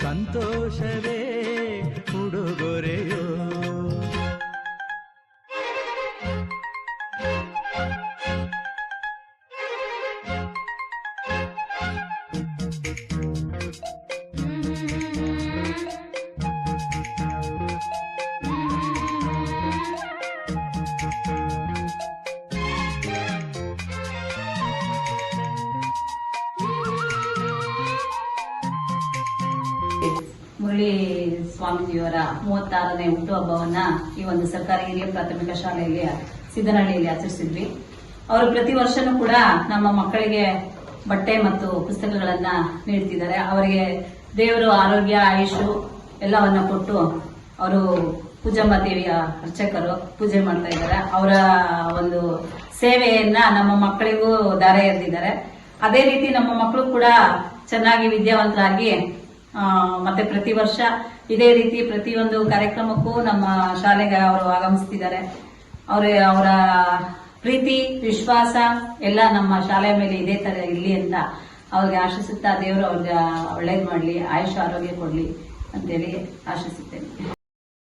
ಸಂತೋಷವೇ? ಮುರಳಿ ಸ್ವಾಮೀಜಿಯವರ ಮೂವತ್ತಾರನೇ ಹುಟ್ಟುಹಬ್ಬವನ್ನ ಈ ಒಂದು ಸರ್ಕಾರಿ ಹಿರಿಯ ಪ್ರಾಥಮಿಕ ಶಾಲೆಯಲ್ಲಿ ಸಿದ್ದನಹಳ್ಳಿಯಲ್ಲಿ ಆಚರಿಸಿದ್ವಿ. ಅವರು ಪ್ರತಿ ವರ್ಷನೂ ಕೂಡ ನಮ್ಮ ಮಕ್ಕಳಿಗೆ ಬಟ್ಟೆ ಮತ್ತು ಪುಸ್ತಕಗಳನ್ನ ನೀಡ್ತಿದ್ದಾರೆ. ಅವರಿಗೆ ದೇವರು ಆರೋಗ್ಯ, ಆಯುಷು ಎಲ್ಲವನ್ನ ಕೊಟ್ಟು ಅವರು ಪೂಜಮ್ಮ ದೇವಿಯ ಅರ್ಚಕರು ಪೂಜೆ ಮಾಡ್ತಾ ಇದ್ದಾರೆ. ಅವರ ಒಂದು ಸೇವೆಯನ್ನ ನಮ್ಮ ಮಕ್ಕಳಿಗೂ ದಾರೆ ಎರೆದಿದ್ದಾರೆ. ಅದೇ ರೀತಿ ನಮ್ಮ ಮಕ್ಕಳು ಕೂಡ ಚೆನ್ನಾಗಿ ವಿದ್ಯಾವಂತರಾಗಿ ಮತ್ತೆ ಪ್ರತಿ ವರ್ಷ ಇದೇ ರೀತಿ ಪ್ರತಿಯೊಂದು ಕಾರ್ಯಕ್ರಮಕ್ಕೂ ನಮ್ಮ ಶಾಲೆಗೆ ಅವರು ಆಗಮಿಸ್ತಿದ್ದಾರೆ. ಅವರ ಅವರ ಪ್ರೀತಿ, ವಿಶ್ವಾಸ ಎಲ್ಲ ನಮ್ಮ ಶಾಲೆಯ ಮೇಲೆ ಇದೇ ತರ ಇರಲಿ ಅಂತ ಅವ್ರಿಗೆ ಆಶಿಸುತ್ತಾ ದೇವರು ಅವ್ರಿಗೆ ಒಳ್ಳೇದು ಮಾಡ್ಲಿ, ಆಯುಷ್ ಆರೋಗ್ಯ ಕೊಡ್ಲಿ ಅಂತೇಳಿ ಆಶಿಸುತ್ತೇನೆ.